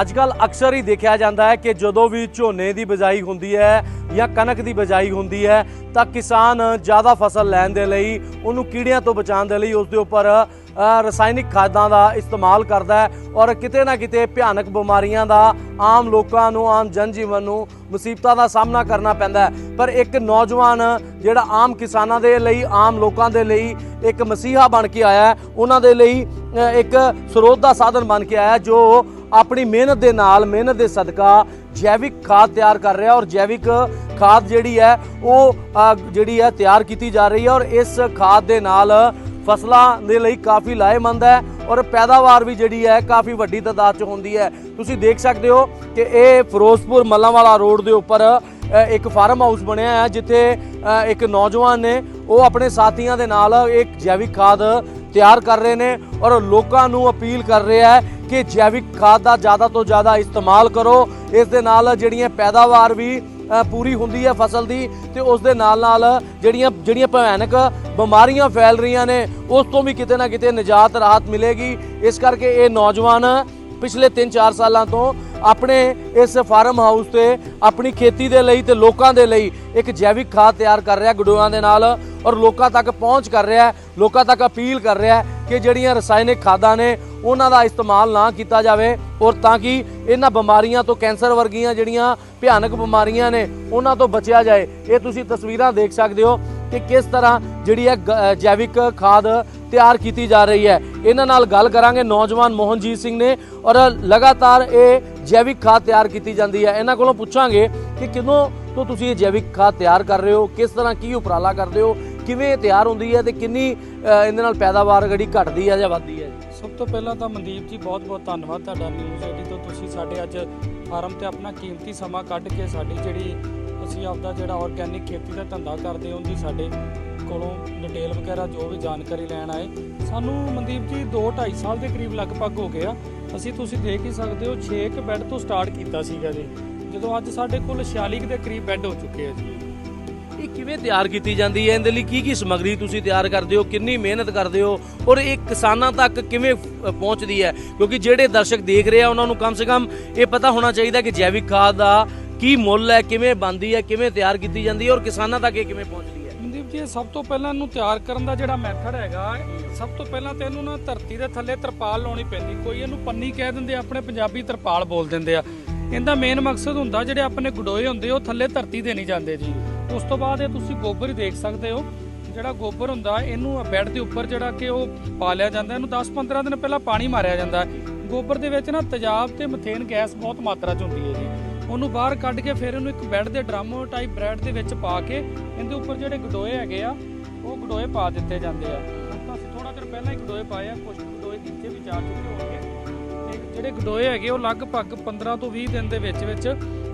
ਅੱਜ ਕੱਲ ਅਕਸਰ ਹੀ ਦੇਖਿਆ ਜਾਂਦਾ ਹੈ ਕਿ ਜਦੋਂ ਵੀ ਝੋਨੇ ਦੀ ਬਿਜਾਈ ਹੁੰਦੀ ਹੈ ਜਾਂ ਕਣਕ ਦੀ ਬਿਜਾਈ ਹੁੰਦੀ ਹੈ, ਤਾਂ ਕਿਸਾਨ ਜ਼ਿਆਦਾ ਫਸਲ ਲੈਣ ਦੇ ਲਈ, ਉਹਨੂੰ ਕੀੜਿਆਂ ਤੋਂ ਬਚਾਉਣ ਦੇ ਲਈ ਉਸ ਦੇ ਉੱਪਰ ਰਸਾਇਣਿਕ ਖਾਦਾਂ ਦਾ ਇਸਤੇਮਾਲ ਕਰਦਾ ਹੈ ਔਰ ਕਿਤੇ ਨਾ ਕਿਤੇ ਭਿਆਨਕ ਬਿਮਾਰੀਆਂ ਦਾ ਆਮ ਲੋਕਾਂ ਨੂੰ, ਆਮ ਜਨਜੀਵਨ ਨੂੰ ਮੁਸੀਬਤਾਂ ਦਾ ਸਾਹਮਣਾ ਕਰਨਾ ਪੈਂਦਾ ਪਰ ਇੱਕ ਨੌਜਵਾਨ ਜਿਹੜਾ ਆਮ ਕਿਸਾਨਾਂ ਦੇ ਲਈ, ਆਮ ਲੋਕਾਂ ਦੇ ਲਈ ਇੱਕ ਮਸੀਹਾ ਬਣ ਕੇ ਆਇਆ ਉਹਨਾਂ ਦੇ ਲਈ ਇੱਕ ਸਰੋਤ ਦਾ ਸਾਧਨ ਬਣ ਕੇ ਆਇਆ ਜੋ ਆਪਣੀ ਮਿਹਨਤ ਦੇ ਨਾਲ, ਮਿਹਨਤ ਦੇ ਸਦਕਾ ਜੈਵਿਕ ਖਾਦ ਤਿਆਰ ਕਰ ਰਿਹਾ ਔਰ ਜੈਵਿਕ ਖਾਦ ਜਿਹੜੀ ਹੈ ਉਹ ਜਿਹੜੀ ਹੈ ਤਿਆਰ ਕੀਤੀ ਜਾ ਰਹੀ ਹੈ ਔਰ ਇਸ ਖਾਦ ਦੇ ਨਾਲ ਫਸਲਾਂ ਦੇ ਲਈ ਕਾਫੀ ਲਾਹੇਮੰਦ ਹੈ ਔਰ ਪੈਦਾਵਾਰ ਵੀ ਜਿਹੜੀ ਹੈ ਕਾਫੀ ਵੱਡੀ ਤਾਦਾਦ 'ਚ ਹੁੰਦੀ ਹੈ। ਤੁਸੀਂ ਦੇਖ ਸਕਦੇ ਹੋ ਕਿ ਇਹ ਫਿਰੋਜ਼ਪੁਰ ਮੱਲਾਂਵਾਲਾ ਰੋਡ ਦੇ ਉੱਪਰ ਇੱਕ ਫਾਰਮ ਹਾਊਸ ਬਣਿਆ ਹੈ ਜਿੱਥੇ ਇੱਕ ਨੌਜਵਾਨ ਨੇ ਉਹ ਆਪਣੇ ਸਾਥੀਆਂ ਦੇ ਨਾਲ ਇੱਕ ਜੈਵਿਕ ਖਾਦ ਤਿਆਰ ਕਰ ਰਹੇ ਨੇ ਔਰ ਲੋਕਾਂ ਨੂੰ ਅਪੀਲ ਕਰ ਰਿਹਾ ਹੈ ਕਿ ਜੈਵਿਕ ਖਾਦ ਦਾ ਜ਼ਿਆਦਾ ਤੋਂ ਜ਼ਿਆਦਾ ਇਸਤੇਮਾਲ ਕਰੋ। ਇਸ ਦੇ ਨਾਲ ਜਿਹੜੀਆਂ ਪੈਦਾਵਾਰ ਵੀ ਪੂਰੀ ਹੁੰਦੀ ਹੈ ਫਸਲ ਦੀ ਤੇ ਉਸ ਦੇ ਨਾਲ ਨਾਲ ਜਿਹੜੀਆਂ ਜਿਹੜੀਆਂ ਭਿਆਨਕ ਬਿਮਾਰੀਆਂ ਫੈਲ ਰਹੀਆਂ ਨੇ, ਉਸ ਤੋਂ ਵੀ ਕਿਤੇ ਨਾ ਕਿਤੇ ਨਿਜਾਤ ਰਾਹਤ ਮਿਲੇਗੀ। ਇਸ ਕਰਕੇ ਇਹ ਨੌਜਵਾਨ ਪਿਛਲੇ 3-4 ਸਾਲਾਂ ਤੋਂ ਆਪਣੇ ਇਸ ਫਾਰਮ ਹਾਊਸ ਤੇ, ਆਪਣੀ ਖੇਤੀ ਦੇ ਲਈ ਤੇ ਲੋਕਾਂ ਦੇ ਲਈ ਇੱਕ ਜੈਵਿਕ ਖਾਦ ਤਿਆਰ ਕਰ ਰਿਹਾ ਗਡੋਆਂ ਦੇ ਨਾਲ ਔਰ ਲੋਕਾਂ ਤੱਕ ਪਹੁੰਚ ਕਰ ਰਿਹਾ, ਲੋਕਾਂ ਤੱਕ ਅਪੀਲ ਕਰ ਰਿਹਾ ਕਿ ਜਿਹੜੀਆਂ ਰਸਾਇਣਿਕ ਖਾਦਾਂ ਨੇ ਉਹਨਾਂ ਦਾ ਇਸਤੇਮਾਲ ਨਾ ਕੀਤਾ ਜਾਵੇ ਔਰ ਤਾਂ ਕਿ ਇਹਨਾਂ ਬਿਮਾਰੀਆਂ ਤੋਂ ਕੈਂਸਰ ਵਰਗੀਆਂ ਜਿਹੜੀਆਂ ਭਿਆਨਕ ਬਿਮਾਰੀਆਂ ਨੇ ਉਹਨਾਂ ਤੋਂ ਬਚਿਆ ਜਾਏ। ਇਹ ਤੁਸੀਂ ਤਸਵੀਰਾਂ ਦੇਖ ਸਕਦੇ ਹੋ ਕਿ ਕਿਸ ਤਰ੍ਹਾਂ ਜਿਹੜੀ ਹੈ ਗ- ਜੈਵਿਕ ਖਾਦ ਤਿਆਰ ਕੀਤੀ ਜਾ ਰਹੀ ਹੈ। ਇਹਨਾਂ ਨਾਲ ਗੱਲ ਕਰਾਂਗੇ ਨੌਜਵਾਨ ਮੋਹਨਜੀਤ ਸਿੰਘ ਨੇ ਔਰ ਲਗਾਤਾਰ ਇਹ ਜੈਵਿਕ ਖਾਦ ਤਿਆਰ ਕੀਤੀ ਜਾਂਦੀ ਹੈ। ਇਹਨਾਂ ਕੋਲੋਂ ਪੁੱਛਾਂਗੇ ਕਿ ਕਿਦੋਂ ਤੋਂ ਤੁਸੀਂ ਇਹ ਜੈਵਿਕ ਖਾਦ ਤਿਆਰ ਕਰ ਰਹੇ ਹੋ, ਕਿਸ ਤਰ੍ਹਾਂ ਕੀ ਉਪਰਾਲਾ ਕਰਦੇ ਹੋ, ਕਿਵੇਂ ਇਹ ਤਿਆਰ ਹੁੰਦੀ ਹੈ ਤੇ ਕਿੰਨੀ ਇਹਦੇ ਨਾਲ ਪੈਦਾਵਾਰ ਜਿਹੜੀ ਘਟਦੀ ਹੈ ਜਾਂ ਵੱਧਦੀ ਹੈ ਸਭ ਤੋਂ ਪਹਿਲਾਂ ਤਾਂ ਮਨਦੀਪ ਜੀ, ਬਹੁਤ-ਬਹੁਤ ਧੰਨਵਾਦ ਤੁਹਾਡਾ ਨਿਊਜ਼ ਐਡੀ ਤੋਂ ਤੁਸੀਂ ਸਾਡੇ ਅੱਜ ਫਾਰਮ ਤੇ ਆਪਣਾ ਕੀਮਤੀ ਸਮਾਂ ਕੱਢ ਕੇ ਸਾਡੀ ਜਿਹੜੀ ਅਸੀਂ ਆਪਦਾ ਜਿਹੜਾ ਆਰਗੈਨਿਕ ਖੇਤੀ ਦਾ ਧੰਦਾ ਕਰਦੇ ਹਾਂ, ਉਹਦੀ ਸਾਡੇ ਕੋਲੋਂ ਡਿਟੇਲ ਵਗੈਰਾ ਜੋ ਵੀ ਜਾਣਕਾਰੀ ਲੈਣ ਆਏ। ਸਾਨੂੰ ਮਨਦੀਪ ਜੀ 2 2.5 ਸਾਲ ਦੇ ਕਰੀਬ ਲਗਭਗ ਹੋ ਗਿਆ ਅਸੀਂ ਤੁਸੀਂ ਦੇਖ ਹੀ ਸਕਦੇ ਹੋ 6 ਕੁ ਬੈੱਡ ਤੋਂ ਸਟਾਰਟ ਕੀਤਾ ਸੀਗਾ ਜੀ। ਜਦੋਂ ਅੱਜ ਸਾਡੇ ਕੋਲ 46 ਕੁ ਦੇ ਕਰੀਬ ਬੈੱਡ ਹੋ ਚੁੱਕੇ ਆ ਜੀ। ਇਹ ਕਿਵੇਂ ਤਿਆਰ ਕੀਤੀ ਜਾਂਦੀ ਹੈ? ਇਹਦੇ ਲਈ ਕੀ ਕੀ ਸਮੱਗਰੀ ਤੁਸੀਂ ਤਿਆਰ ਕਰਦੇ ਹੋ? ਕਿੰਨੀ ਮਿਹਨਤ ਕਰਦੇ ਹੋ? ਔਰ ਇਹ ਕਿਸਾਨਾਂ ਤੱਕ ਕਿਵੇਂ ਪਹੁੰਚਦੀ ਹੈ? ਕਿਉਂਕਿ ਜਿਹੜੇ ਦਰਸ਼ਕ ਦੇਖ ਰਹੇ ਆ, ਉਹਨਾਂ ਨੂੰ ਕਮ ਸੇ ਕਮ ਇਹ ਪਤਾ ਹੋਣਾ ਚਾਹੀਦਾ ਕਿ ਜੈਵਿਕ ਖਾਦ ਦਾ ਕੀ ਮੁੱਲ ਹੈ, ਕਿਵੇਂ ਬਣਦੀ ਹੈ, ਕਿਵੇਂ ਤਿਆਰ ਕੀਤੀ ਜਾਂਦੀ ਹੈ ਔਰ ਕਿਸਾਨਾਂ ਤੱਕ ਇਹ ਕਿਵੇਂ ਪਹੁੰਚਦੀ ਜੀ ਸਭ ਤੋਂ ਪਹਿਲਾਂ ਇਹਨੂੰ ਤਿਆਰ ਕਰਨ ਦਾ ਜਿਹੜਾ ਮੈਥਡ ਹੈਗਾ, ਸਭ ਤੋਂ ਪਹਿਲਾਂ ਤੇ ਇਹਨੂੰ ਨਾ ਧਰਤੀ ਦੇ ਥੱਲੇ ਤਰਪਾਲ ਲਾਉਣੀ ਪੈਂਦੀ। ਕੋਈ ਇਹਨੂੰ ਪੰਨੀ ਕਹਿ ਦਿੰਦੇ, ਆਪਣੇ ਪੰਜਾਬੀ ਤਰਪਾਲ ਬੋਲ ਦਿੰਦੇ ਆ। ਇਹਦਾ ਮੇਨ ਮਕਸਦ ਹੁੰਦਾ, ਜਿਹੜੇ ਆਪਣੇ ਗਡੋਏ ਹੁੰਦੇ, ਉਹ ਥੱਲੇ ਧਰਤੀ ਦੇ ਨਹੀਂ ਜਾਂਦੇ ਜੀ। ਉਸ ਤੋਂ ਬਾਅਦ ਇਹ ਤੁਸੀਂ ਗੋਬਰ ਹੀ ਦੇਖ ਸਕਦੇ ਹੋ। ਜਿਹੜਾ ਗੋਬਰ ਹੁੰਦਾ, ਇਹਨੂੰ ਬੈੱਡ ਦੇ ਉੱਪਰ ਜਿਹੜਾ ਕਿ ਉਹ ਪਾ ਲਿਆ ਜਾਂਦਾ। ਇਹਨੂੰ 10-15 ਦਿਨ ਪਹਿਲਾਂ ਪਾਣੀ ਮਾਰਿਆ ਜਾਂਦਾ। ਗੋਬਰ ਦੇ ਵਿੱਚ ਨਾ ਤੇਜ਼ਾਬ ਤੇ ਮਥੇਨ ਗੈਸ ਬਹੁਤ ਮਾਤਰਾ 'ਚ ਹੁੰਦੀ ਹੈ ਜੀ। ਉਹਨੂੰ ਬਾਹਰ ਕੱਢ ਕੇ ਫਿਰ ਉਹਨੂੰ ਇੱਕ ਬੈੱਡ ਦੇ ਡਰਮ ਟਾਈਪ ਬ੍ਰੈਡ ਦੇ ਵਿੱਚ ਪਾ ਕੇ ਇਹਦੇ ਉੱਪਰ ਜਿਹੜੇ ਗਡੋਏ ਹੈਗੇ ਆ, ਉਹ ਗਡੋਏ ਪਾ ਦਿੱਤੇ ਜਾਂਦੇ ਆ। ਤਾਂ ਅਸੀਂ ਥੋੜਾ ਚਿਰ ਪਹਿਲਾਂ ਹੀ ਗਡੋਏ ਪਾਏ ਆ ਕੁਝ ਗਡੋਏ ਨੀਚੇ ਵੀ ਜਾ ਚੁੱਕੇ ਹੋਣਗੇ। ਤੇ ਜਿਹੜੇ ਗਡੋਏ ਹੈਗੇ, ਉਹ ਲਗਭਗ 15 ਤੋਂ 20 ਦਿਨ ਦੇ ਵਿੱਚ ਵਿੱਚ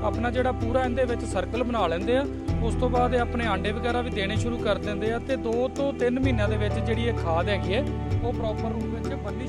ਆਪਣਾ ਜਿਹੜਾ ਪੂਰਾ ਇਹਦੇ ਵਿੱਚ ਸਰਕਲ ਬਣਾ ਲੈਂਦੇ ਆ। ਉਸ ਤੋਂ ਬਾਅਦ ਇਹ ਆਪਣੇ ਆਂਡੇ ਵਗੈਰਾ ਵੀ ਦੇਣੇ ਸ਼ੁਰੂ ਕਰ ਦਿੰਦੇ ਆ ਤੇ 2 ਤੋਂ 3 ਮਹੀਨਿਆਂ ਦੇ ਵਿੱਚ ਜਿਹੜੀ ਇਹ ਖਾਦ ਹੈਗੀ ਹੈ, ਉਹ ਪ੍ਰੋਪਰ ਰੂਪ ਵਿੱਚ ਬੰਨੀ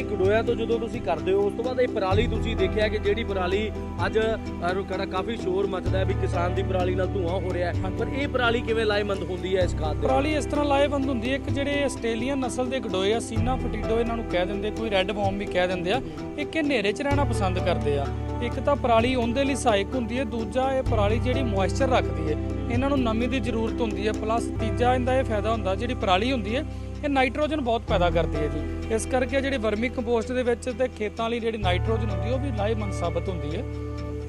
ਇਹ ਗਡੋਇਆ ਤੋਂ ਜਦੋਂ ਤੁਸੀਂ ਕਰਦੇ ਹੋ ਉਸ ਤੋਂ ਬਾਅਦ ਇਹ ਪਰਾਲੀ ਤੁਸੀਂ ਦੇਖਿਆ ਕਿ ਜਿਹੜੀ ਪਰਾਲੀ ਅੱਜ ਅ, ਰੁਕੜਾ ਕਾਫੀ ਸ਼ੋਰ ਮਚਦਾ ਹੈ ਵੀ ਕਿਸਾਨ ਦੀ ਪਰਾਲੀ ਨਾਲ ਧੂਆਂ ਹੋ ਰਿਹਾ ਹੈ। ਪਰ ਇਹ ਪਰਾਲੀ ਕਿਵੇਂ ਲਾਹੇਮੰਦ ਹੁੰਦੀ ਹੈ ਇਸ ਖਾਦ ਦੇ ਪਰਾਲੀ ਇਸ ਤਰ੍ਹਾਂ ਲਾਹੇਵੰਦ ਹੁੰਦੀ ਹੈ ਕਿ ਜਿਹੜੇ ਆਸਟ੍ਰੇਲੀਅਨ ਨਸਲ ਦੇ ਗਡੋਏ ਆ ਸੀਨਾ ਫਟੀਡੋ ਇਹਨਾਂ ਨੂੰ ਕਹਿ ਦਿੰਦੇ ਕੋਈ ਰੈੱਡ ਬੌਮ ਵੀ ਕਹਿ ਦਿੰਦੇ ਆ ਇਹ ਕਿ ਹਨੇਰੇ 'ਚ ਰਹਿਣਾ ਪਸੰਦ ਕਰਦੇ ਆ। ਇੱਕ ਤਾਂ ਪਰਾਲੀ ਉਹਦੇ ਲਈ ਸਹਾਇਕ ਹੁੰਦੀ ਹੈ ਦੂਜਾ ਇਹ ਪਰਾਲੀ ਜਿਹੜੀ ਮੋਇਸਚਰ ਰੱਖਦੀ ਹੈ। ਇਹਨਾਂ ਨੂੰ ਨਮੀ ਦੀ ਜ਼ਰੂਰਤ ਹੁੰਦੀ ਹੈ ਪਲੱਸ ਤੀਜਾ ਇਹਦਾ ਇਹ ਫਾਇਦਾ ਹੁੰਦਾ ਜਿਹੜੀ ਪਰਾਲੀ ਹੁੰਦੀ ਹੈ ਇਹ ਨਾਈਟ੍ਰੋਜਨ ਬਹੁਤ ਪੈਦਾ ਕਰਦੀ ਹੈ ਜੀ। ਇਸ ਕਰਕੇ ਜਿਹੜੀ ਵਰਮੀ ਕੰਪੋਸਟ ਦੇ ਵਿੱਚ ਤੇ ਖੇਤਾਂ ਲਈ ਜਿਹੜੀ ਨਾਈਟ੍ਰੋਜਨ ਹੁੰਦੀ ਉਹ ਵੀ ਲਾਹੇਵੰਦ ਸਾਬਤ ਹੁੰਦੀ ਹੈ।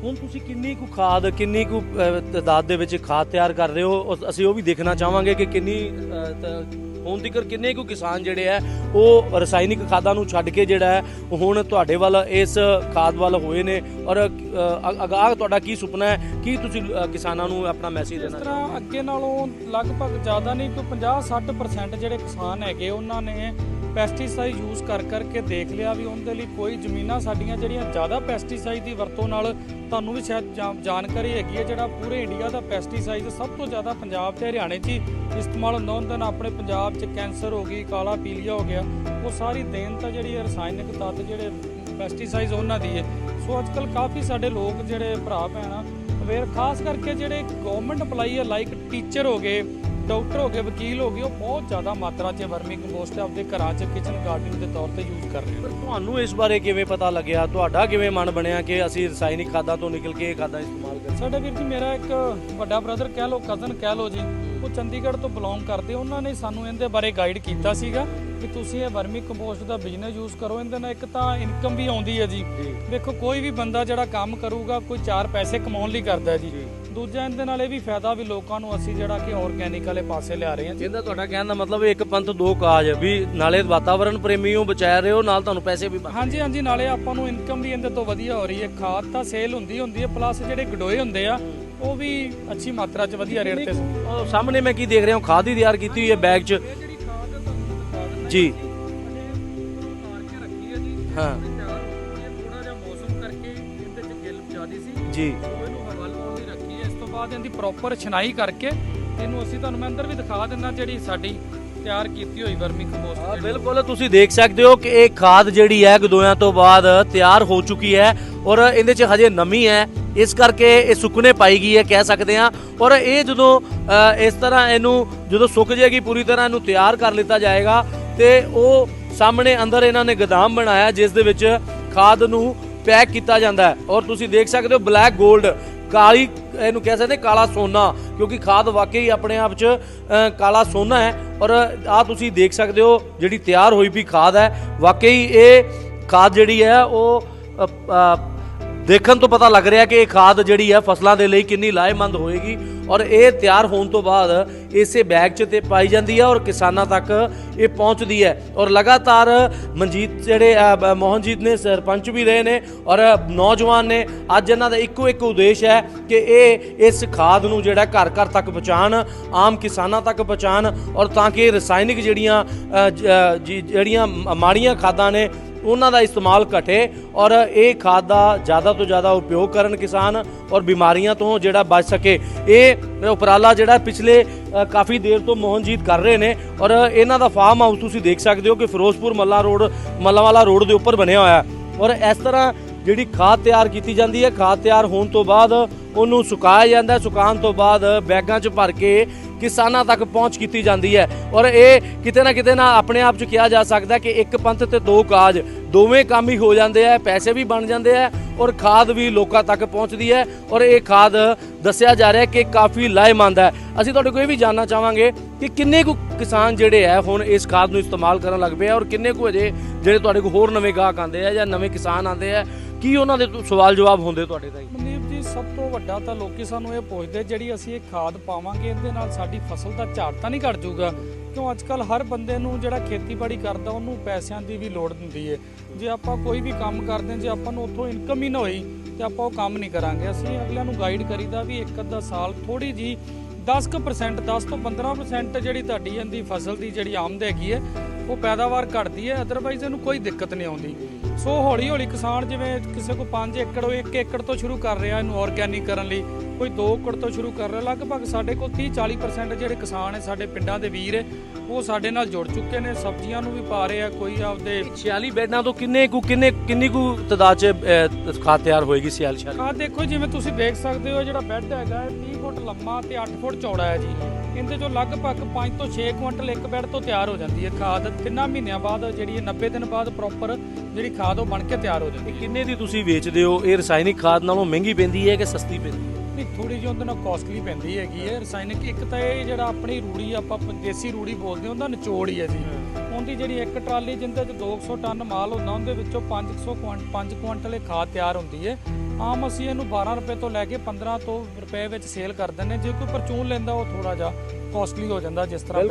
ਹੁਣ ਤੁਸੀਂ ਕਿੰਨੀ ਕੁ ਖਾਦ ਕਿੰਨੀ ਕੁ ਅ, ਤਾਦਾਦ ਦੇ ਵਿੱਚ ਖਾਦ ਤਿਆਰ ਕਰ ਰਹੇ ਹੋ? ਉਸ- ਅਸੀਂ ਉਹ ਵੀ ਦੇਖਣਾ ਚਾਹਾਂਗੇ ਕਿ ਕਿੰਨੀ ਅ, ਤ- ਹੁਣ ਤੱਕ ਕਿੰਨੇ ਕੁ ਕਿਸਾਨ ਜਿਹੜੇ ਆ ਉਹ ਰਸਾਇਣਿਕ ਖਾਦਾਂ ਨੂੰ ਛੱਡ ਕੇ ਜਿਹੜਾ ਹੈ ਹੁਣ ਤੁਹਾਡੇ ਵੱਲ ਇਸ ਖਾਦ ਵੱਲ ਹੋਏ ਨੇ। ਔਰ ਅ, ਤੁਹਾਡਾ ਕੀ ਸੁਪਨਾ ਹੈ ਕੀ ਤੁਸੀਂ ਅ, ਕਿਸਾਨਾਂ ਨੂੰ ਆਪਣਾ ਮੈਸੇਜ ਇਸ ਦੇਣਾ ਤਰ੍ਹਾਂ ਅੱਗੇ ਨਾਲੋਂ ਲਗਭਗ ਜ਼ਿਆਦਾ ਨਹੀਂ ਕੋਈ 50-60% ਜਿਹੜੇ ਕਿਸਾਨ ਹੈਗੇ ਉਹਨਾਂ ਨੇ ਪੈਸਟੀਸਾਈਡ ਯੂਜ਼ ਕਰ ਕਰਕੇ ਦੇਖ ਲਿਆ ਵੀ ਉਹਦੇ ਲਈ ਕੋਈ ਜ਼ਮੀਨਾਂ ਸਾਡੀਆਂ ਜਿਹੜੀਆਂ ਜ਼ਿਆਦਾ ਪੈਸਟੀਸਾਈਡ ਦੀ ਵਰਤੋਂ ਨਾਲ ਤੁਹਾਨੂੰ ਵੀ ਸ਼ਾਇਦ ਜਾ- ਜਾਣਕਾਰੀ ਹੈਗੀ ਹੈ, ਜਿਹੜਾ ਪੂਰੇ ਇੰਡੀਆ ਦਾ ਪੈਸਟੀਸਾਈਡ ਸਭ ਤੋਂ ਜ਼ਿਆਦਾ ਪੰਜਾਬ ਤੇ ਹਰਿਆਣੇ 'ਚ ਹੀ ਇਸਤੇਮਾਲ ਹੁੰਦਾ। ਹੁੰਦਾ ਨਾ ਆਪਣੇ ਪੰਜਾਬ 'ਚ ਕੈਂਸਰ ਹੋ ਗਈ, ਕਾਲਾ ਪੀਲੀਆ ਹੋ ਗਿਆ, ਉਹ ਸਾਰੀ ਦੇਣ ਤਾਂ ਜਿਹੜੀ ਰਸਾਇਣਿਕ ਤੱਤ ਜਿਹੜੇ ਪੈਸਟੀਸਾਈਡ ਉਹਨਾਂ ਦੀ ਹੈ। ਸੋ ਅੱਜਕੱਲ ਕਾਫੀ ਸਾਡੇ ਲੋਕ ਜਿਹੜੇ ਭਰਾ ਭੈਣਾਂ ਅਵੇਅਰ ਖਾਸ ਕਰਕੇ ਜਿਹੜੇ ਗਵਰਨਮੈਂਟ ਅਪਲਾਈ ਹੈ ਲਾਈਕ ਟੀਚਰ ਹੋ ਗਏ ਡਾਕਟਰ ਹੋ ਗਏ ਵਕੀਲ ਹੋ ਗਏ ਉਹ ਬਹੁਤ ਜ਼ਿਆਦਾ ਮਾਤਰਾ 'ਚ ਵਰਮੀ ਕੰਪੋਸਟ ਆਪਦੇ ਘਰਾਂ 'ਚ ਕਿਚਨ ਗਾਰਡਨ ਦੇ ਤੌਰ ਤੇ ਯੂਜ਼ ਕਰ ਰਹੇ ਹਨ ਤੁਹਾਨੂੰ ਇਸ ਬਾਰੇ ਕਿਵੇਂ ਪਤਾ ਲੱਗਿਆ? ਤੁਹਾਡਾ ਕਿਵੇਂ ਮਨ ਬਣਿਆ ਕਿ ਅਸੀਂ ਰਸਾਇਣਿਕ ਖਾਦਾਂ ਤੋਂ ਨਿਕਲ ਕੇ ਇਹ ਖਾਦਾਂ ਇਸਤੇਮਾਲ ਕਰੀਏ ਸਾਡਾ ਵੀਰ ਜੀ ਮੇਰਾ ਇੱਕ ਵੱਡਾ ਬ੍ਰਦਰ ਕਹਿ ਲਓ ਕਜ਼ਨ ਕਹਿ ਲਓ ਜੀ ਉਹ ਚੰਡੀਗੜ੍ਹ ਤੋਂ ਬਿਲੋਂਗ ਕਰਦੇ ਉਹਨਾਂ ਨੇ ਸਾਨੂੰ ਇਹਦੇ ਬਾਰੇ ਗਾਈਡ ਕੀਤਾ ਸੀਗਾ। ਕਿ ਤੁਸੀਂ ਇਹ ਵਰਮੀ ਕੰਪੋਸਟ ਦਾ ਬਿਜ਼ਨਸ ਯੂਜ਼ ਕਰੋ ਇਹਦੇ ਨਾਲ ਇੱਕ ਤਾਂ ਇਨਕਮ ਵੀ ਆਉਂਦੀ ਹੈ ਜੀ। ਦੇਖੋ ਕੋਈ ਵੀ ਬੰਦਾ ਜਿਹੜਾ ਕੰਮ ਕਰੂਗਾ ਕੋਈ ਚਾਰ ਪੈਸੇ ਕਮਾਉਣ ਲਈ ਕਰਦਾ ਜੀ। ਦੂਜਾ ਇਹਦੇ ਨਾਲ ਇਹ ਵੀ ਫਾਇਦਾ ਵੀ ਲੋਕਾਂ ਨੂੰ ਅਸੀਂ ਜਿਹੜਾ ਕਿ ਆਰਗੈਨਿਕ ਵਾਲੇ ਪਾਸੇ ਲਿਆ ਰਹੇ ਹਾਂ ਜੀ। ਇਹਦਾ ਤੁਹਾਡਾ ਕਹਿਣ ਦਾ ਮਤਲਬ ਇੱਕ ਪੰਥ ਦੋ ਕਾਜ ਵੀ ਨਾਲੇ ਵਾਤਾਵਰਣ ਪ੍ਰੇਮੀ ਹੋ ਬਚਾ ਰਹੇ ਹੋ ਨਾਲ ਤੁਹਾਨੂੰ ਪੈਸੇ ਵੀ ਹਾਂਜੀ ਹਾਂਜੀ ਨਾਲੇ ਆਪਾਂ ਨੂੰ ਇਨਕਮ ਵੀ ਇਹਦੇ ਤੋਂ ਵਧੀਆ ਹੋ ਰਹੀ ਹੈ। ਖਾਦ ਤਾਂ ਸੇਲ ਹੁੰਦੀ ਹੁੰਦੀ ਹੈ ਪਲੱਸ ਜਿਹੜੇ ਗਡੋਏ ਹੁੰਦੇ ਆ ਉਹ ਵੀ ਅੱਛੀ ਮਾਤਰਾ 'ਚ ਵਧੀਆ ਰੇਟ ਤੇ ਸਾਹਮਣੇ ਮੈਂ ਕੀ ਦੇਖ ਰਿਹਾ ਹਾਂ ਖਾਦ ਹੀ ਤਿਆਰ ਕੀਤੀ ਹੋਈ ਹੈ ਬੈਗ 'ਚ। ਜੀ। ਹੈ ਜੀ। ਹਾਂ। ਤਿਆਰ ਹੋ ਗਈ ਹੈ। ਥੋੜਾ ਜਿਹਾ ਮੌਸਮ ਕਰਕੇ ਇਹਦੇ 'ਚ ਗਿੱਲ ਜ਼ਿਆਦੀ ਸੀ। ਜੀ। ਉਹ ਇਹਨੂੰ ਹਵਾ ਲਵਾਉਣ ਲਈ ਰੱਖੀ ਹੈ। ਇਸ ਤੋਂ ਬਾਅਦ ਇਹਦੀ ਪ੍ਰੋਪਰ ਛਨਾਈ ਕਰਕੇ ਇਹਨੂੰ ਅਸੀਂ ਤੁਹਾਨੂੰ ਮੈਂ ਅੰਦਰ ਵੀ ਦਿਖਾ ਦਿੰਦਾ ਜਿਹੜੀ ਸਾਡੀ ਤਿਆਰ ਕੀਤੀ ਹੋਈ ਵਰਮੀ ਹਾਂ ਕੰਪੋਸਟ ਬਿਲਕੁਲ। ਤੁਸੀਂ ਦੇਖ ਸਕਦੇ ਹੋ ਕਿ ਇਹ ਖਾਦ ਜਿਹੜੀ ਹੈ ਗਦੋਆਂ ਤੋਂ ਬਾਅਦ ਤਿਆਰ ਹੋ ਚੁੱਕੀ ਹੈ ਔਰ ਇਹਦੇ 'ਚ ਹਜੇ ਨਮੀ ਹੈ। ਇਸ ਕਰਕੇ ਇਹ ਸੁੱਕਨੇ ਪਾਈ ਗਈ ਹੈ ਕਹਿ ਸਕਦੇ ਹਾਂ। ਔਰ ਇਹ ਜਦੋਂ ਇਸ ਤਰ੍ਹਾਂ ਇਹਨੂੰ ਜਦੋਂ ਸੁੱਕ ਜਾਏਗੀ ਪੂਰੀ ਤਰ੍ਹਾਂ ਇਹਨੂੰ ਤਿਆਰ ਕਰ ਲਿੱਤਾ ਜਾਏਗਾ। ਤੇ ਉਹ ਸਾਹਮਣੇ ਅੰਦਰ ਇਹਨਾਂ ਨੇ ਗਦਾਮ ਬਣਾਇਆ, ਜਿਸ ਦੇ ਵਿੱਚ ਖਾਦ ਨੂੰ ਪੈਕ ਕੀਤਾ ਜਾਂਦਾ ਹੈ। ਔਰ ਤੁਸੀਂ ਦੇਖ ਸਕਦੇ ਹੋ ਬਲੈਕ 골ਡ ਕਾਲੀ, ਇਹਨੂੰ ਕਹਿ ਸਕਦੇ ਕਾਲਾ ਸੋਨਾ, ਕਿਉਂਕਿ ਖਾਦ ਵਾਕਈ ਆਪਣੇ ਆਪ 'ਚ ਕਾਲਾ ਸੋਨਾ ਹੈ। ਔਰ ਆ ਤੁਸੀਂ ਦੇਖ ਸਕਦੇ ਹੋ ਜਿਹੜੀ ਤਿਆਰ ਹੋਈ ਵੀ ਖਾਦ ਹੈ। ਵਾਕਈ ਇਹ ਖਾਦ ਜਿਹੜੀ ਹੈ, ਉਹ ਦੇਖਣ ਤੋਂ ਪਤਾ ਲੱਗ ਰਿਹਾ ਕਿ ਇਹ ਖਾਦ ਜਿਹੜੀ ਹੈ ਫਸਲਾਂ ਦੇ ਲਈ ਕਿੰਨੀ ਲਾਹੇਮੰਦ ਹੋਏਗੀ ਔਰ ਇਹ ਤਿਆਰ ਹੋਣ ਤੋਂ ਬਾਅਦ ਇਸੇ ਬੈਗ 'ਚ ਤੇ ਪਾਈ ਜਾਂਦੀ ਹੈ ਔਰ ਕਿਸਾਨਾਂ ਤੱਕ ਇਹ ਪਹੁੰਚਦੀ ਹੈ। ਔਰ ਲਗਾਤਾਰ ਮਨਜੀਤ ਜਿਹੜੇ ਮੋਹਨਜੀਤ ਨੇ, ਸਰਪੰਚ ਵੀ ਰਹੇ ਨੇ ਔਰ ਨੌਜਵਾਨ ਨੇ, ਅੱਜ ਇਹਨਾਂ ਦਾ ਇੱਕੋ ਇੱਕ ਉਦੇਸ਼ ਹੈ ਕਿ ਇਹ ਇਸ ਖਾਦ ਨੂੰ ਜਿਹੜਾ ਘਰ ਘਰ ਤੱਕ ਪਹੁੰਚਾਉਣ, ਆਮ ਕਿਸਾਨਾਂ ਤੱਕ ਪਹੁੰਚਾਉਣ ਔਰ ਤਾਂ ਕਿ ਰਸਾਇਣਿਕ ਜਿਹੜੀਆਂ ਜਿਹੜੀਆਂ ਮਾੜੀਆਂ ਖਾਦਾਂ ਨੇ ਉਹਨਾਂ ਦਾ ਇਸਤੇਮਾਲ ਘਟੇ ਔਰ ਇਹ ਖਾਦ ਦਾ ਜ਼ਿਆਦਾ ਤੋਂ ਜ਼ਿਆਦਾ ਉਪਯੋਗ ਕਰਨ ਕਿਸਾਨ ਔਰ ਬਿਮਾਰੀਆਂ ਤੋਂ ਜਿਹੜਾ ਬਚ ਸਕੇ। ਇਹ ਉਪਰਾਲਾ ਜਿਹੜਾ ਪਿਛਲੇ ਕਾਫੀ ਦੇਰ ਤੋਂ ਮੋਹਨਜੀਤ ਕਰ ਰਹੇ ਨੇ ਔਰ ਇਹਨਾਂ ਦਾ ਫਾਰਮ ਹਾਊਸ ਤੁਸੀਂ ਦੇਖ ਸਕਦੇ ਹੋ ਕਿ ਫਿਰੋਜ਼ਪੁਰ ਮੱਲਾ ਰੋਡ, ਮੱਲਾਵਾਲਾ ਰੋਡ ਦੇ ਉੱਪਰ ਬਣਿਆ ਹੋਇਆ ਔਰ ਇਸ ਤਰ੍ਹਾਂ ਜਿਹੜੀ ਖਾਦ ਤਿਆਰ ਕੀਤੀ ਜਾਂਦੀ ਹੈ, ਖਾਦ ਤਿਆਰ ਹੋਣ ਤੋਂ ਬਾਅਦ ਉਹਨੂੰ ਸੁਕਾਇਆ ਜਾਂਦਾ ਸੁਕਾਉਣ ਤੋਂ ਬਾਅਦ ਬੈਗਾਂ 'ਚ ਭਰ ਕੇ ਕਿਸਾਨਾਂ ਤੱਕ ਪਹੁੰਚ ਕੀਤੀ ਜਾਂਦੀ ਹੈ। ਔਰ ਇਹ ਕਿਤੇ ਨਾ ਕਿਤੇ ਨਾ ਆਪਣੇ ਆਪ 'ਚ ਕਿਹਾ ਜਾ ਸਕਦਾ ਕਿ ਇੱਕ ਪੰਥ ਤੇ ਦੋ ਕਾਜ, ਦੋਵੇਂ ਕੰਮ ਹੀ ਹੋ ਜਾਂਦੇ ਆ ਪੈਸੇ ਵੀ ਬਣ ਜਾਂਦੇ ਆ ਔਰ ਖਾਦ ਵੀ ਲੋਕਾਂ ਤੱਕ ਪਹੁੰਚਦੀ ਹੈ। ਔਰ ਇਹ ਖਾਦ ਦੱਸਿਆ ਜਾ ਰਿਹਾ ਕਿ ਕਾਫੀ ਲਾਹੇਮੰਦ ਹੈ। ਅਸੀਂ ਤੁਹਾਡੇ ਕੋਲ ਇਹ ਵੀ ਜਾਨਣਾ ਚਾਹਾਂਗੇ ਕਿ ਕਿੰਨੇ ਕੁ ਕਿਸਾਨ ਜਿਹੜੇ ਆ ਹੁਣ ਇਸ ਖਾਦ ਨੂੰ ਇਸਤੇਮਾਲ ਕਰਨ ਲੱਗ ਪਏ ਆ ਔਰ ਕਿੰਨੇ ਕੁ ਅਜੇ ਜਿਹੜੇ ਤੁਹਾਡੇ ਕੋਲ ਹੋਰ ਨਵੇਂ ਗਾਹਕ ਆਉਂਦੇ ਆ ਜਾਂ ਨਵੇਂ ਕਿਸਾਨ ਆਉਂਦੇ ਆ ਕੀ ਉਹਨਾਂ ਦੇ ਸਵਾਲ ਜਵਾਬ ਹੁੰਦੇ ਤੁਹਾਡੇ ਤਾਈ? ਸਭ ਤੋਂ ਵੱਡਾ ਤਾਂ ਲੋਕੀ ਸਾਨੂੰ ਇਹ ਪੁੱਛਦੇ ਜਿਹੜੀ ਅਸੀਂ ਇਹ ਖਾਦ ਪਾਵਾਂਗੇ, ਇਹਦੇ ਨਾਲ ਸਾਡੀ ਫਸਲ ਦਾ ਝਾੜ ਤਾਂ ਨਹੀਂ ਘਟ ਜਾਊਗਾ। ਕਿਉਂ ਅੱਜ ਕੱਲ ਹਰ ਬੰਦੇ ਨੂੰ ਜਿਹੜਾ ਖੇਤੀਬਾੜੀ ਕਰਦਾ, ਉਹਨੂੰ ਪੈਸਿਆਂ ਦੀ ਵੀ ਲੋੜ ਹੁੰਦੀ ਹੈ ਜੇ ਆਪਾਂ ਕੋਈ ਵੀ ਕੰਮ ਕਰਦੇ, ਜੇ ਆਪਾਂ ਨੂੰ ਉੱਥੋਂ ਇਨਕਮ ਹੀ ਨਾ ਹੋਈ, ਤੇ ਆਪਾਂ ਉਹ ਕੰਮ ਨਹੀਂ ਕਰਾਂਗੇ। ਅਸੀਂ ਅਗਲਿਆਂ ਨੂੰ ਗਾਈਡ ਕਰੀਦਾ ਵੀ ਇੱਕ ਅੱਧਾ ਸਾਲ ਥੋੜੀ ਜੀ 10% 10 ਤੋਂ 15% ਜਿਹੜੀ ਤੁਹਾਡੀ ਇਹਦੀ ਫਸਲ ਦੀ ਜਿਹੜੀ ਆਮਦ ਹੈਗੀ ਹੈ ਉਹ ਪੈਦਾਵਾਰ ਘਟਦੀ ਹੈ ਅਦਰਵਾਈਜ਼ ਇਹਨੂੰ ਕੋਈ ਦਿੱਕਤ ਨਹੀਂ ਆਉਂਦੀ। ਸੋ ਹੌਲੀ ਹੌਲੀ ਕਿਸਾਨ ਜਿਵੇਂ ਕਿਸੇ ਕੋ 5 ਏਕੜ ਉਹ 1 ਏਕੜ ਤੋਂ ਸ਼ੁਰੂ ਕਰ ਰਿਹਾ ਇਹਨੂੰ ਆਰਗੈਨਿਕ ਕਰਨ ਲਈ ਕੋਈ 2 ਏਕੜ ਤੋਂ ਸ਼ੁਰੂ ਕਰ ਰਿਹਾ ਲਗਭਗ ਸਾਡੇ ਕੋਲ 30 40% ਜਿਹੜੇ ਕਿਸਾਨ ਹੈ ਸਾਡੇ ਪਿੰਡਾਂ ਦੇ ਵੀਰ ਹੈ ਉਹ ਸਾਡੇ ਨਾਲ ਜੁੜ ਚੁੱਕੇ ਨੇ ਸਬਜ਼ੀਆਂ ਨੂੰ ਵੀ ਪਾ ਰਹੇ ਆ ਕੋਈ ਆਪਦੇ 46 ਬੈਡਾਂ ਤੋਂ ਕਿੰਨੇ ਕੁ ਕਿੰਨੇ ਕਿੰਨੀ ਕੁ ਤਦਾਦ 'ਚ ਖਾਦ ਤਿਆਰ ਹੋਏਗੀ 46 46 ਆ ਦੇਖੋ ਜਿਵੇਂ ਤੁਸੀਂ ਦੇਖ ਸਕਦੇ ਹੋ ਜਿਹੜਾ ਬੈੱਡ ਹੈਗਾ ਇਹ 30 ਫੁੱਟ ਲੰਮਾ ਤੇ 8 ਫੁੱਟ ਚੌੜਾ ਹੈ ਜੀ। ਇਹਦੇ ਚੋਂ ਲਗਭਗ 5 ਤੋਂ 6 ਕੁਇੰਟਲ ਇੱਕ ਬੈੱਡ ਤੋਂ ਤਿਆਰ ਹੋ ਜਾਂਦੀ ਹੈ। ਖਾਦ ਤਿੰਨਾਂ ਮਹੀਨਿਆਂ ਬਾਅਦ ਜਿਹੜੀ ਇਹ 90 ਦਿਨ ਬਾਅਦ ਪ੍ਰੋਪਰ ਜਿਹੜੀ ਖਾਦ ਉਹ ਬਣ ਕੇ ਤਿਆਰ ਹੋ ਜਾਂਦੀ ਹੈ। ਕਿੰਨੇ ਦੀ ਤੁਸੀਂ ਵੇਚਦੇ ਹੋ? ਇਹ ਰਸਾਇਣਿਕ ਖਾਦ ਨਾਲੋਂ ਮਹਿੰਗੀ ਪੈਂਦੀ ਹੈ ਕਿ ਸਸਤੀ ਪੈਂਦੀ ਹੈ? ਨਹੀਂ ਥੋੜੀ ਜਿਹੀ ਉਹਦੇ ਨਾਲ ਕਾਸਟਲੀ ਪੈਂਦੀ ਹੈਗੀ ਹੈ। ਰਸਾਇਣਿਕ ਇੱਕ ਤਾਂ ਇਹ ਜਿਹੜਾ ਆਪਣੀ ਰੂੜੀ ਆਪਾਂ ਦੇਸੀ ਰੂੜੀ ਬੋਲਦੇ ਹਾਂ ਉਹਦਾ ਨਿਚੋੜ ਹੀ ਹੈ ਜੀ। ਉਹਦੀ ਜਿਹੜੀ ਇੱਕ ਟਰਾਲੀ ਜਿੰਦੇ ਚ 200 ਟਨ ਮਾਲ ਹੁੰਦਾ, ਉਹਦੇ ਵਿੱਚੋਂ 500 ਕੁਇੰਟ 5 ਕੁਇੰਟਲ ਇਹ ਖਾਦ ਤਿਆਰ ਹੁੰਦੀ ਹੈ ਆਮ ਅਸੀਂ ਇਹਨੂੰ 12 ਰੁਪਏ ਤੋਂ ਲੈ ਕੇ 15 ਤੋਂ ਰੁਪਏ ਵਿੱਚ ਸੇਲ ਕਰ ਦਿੰਦੇ ਹਾਂ। ਜੇ ਕੋਈ ਪਰਚੂਨ ਲੈਂਦਾ, ਉਹ ਥੋੜਾ ਜਿਹਾ ਕੋਸਟਲੀ ਹੋ ਜਾਂਦਾ ਜਿਸ ਤਰ੍ਹਾਂ